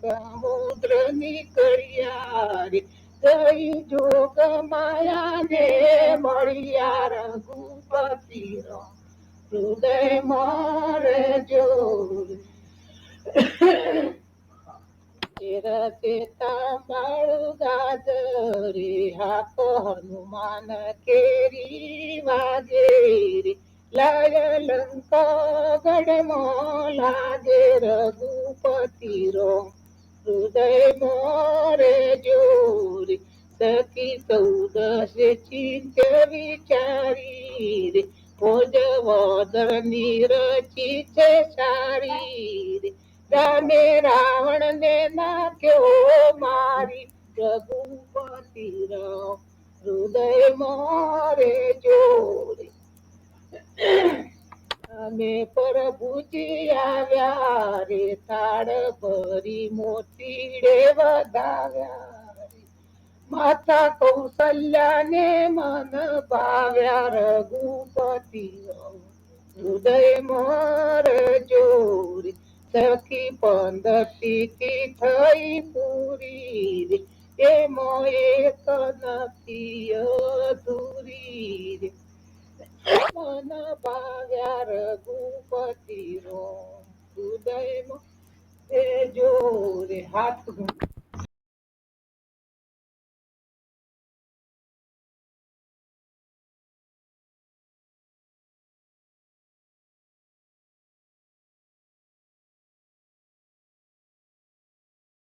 સમુદ્ર નીકળ્યા રે જઈ જોગ માયા ને મળ્યા રઘુપતિ હૃદય મારે જોર રતે તાંબાળું ગાજરે હાકો હનુમાન કેરી વાજે રે. લાય લંકા ગઢમો લાગે રઘુપતિ રો હૃદય મોરે જોરી સખી ચૌદશ ચિંત વિચારી રે. ભોજ વદની રચી છે સારી રે. રામે રાવણ ને નાખ્યો મારી રઘુપતિ રામ. હૃદય મોરે જોડે અમે પ્રભુજી આવ્યા રે તાળ ભરી મોતીડે વધાવ્યા માતા કૌશલ્યાને મન ભાવ્યા રઘુપતિ હૃદય મોર જોરી સખી પંદતી થઈ પૂરી રે. એમો એક નથી અધૂરી મન ભાવ્યા રઘુપતિ રો હૃદય જો રે હાથ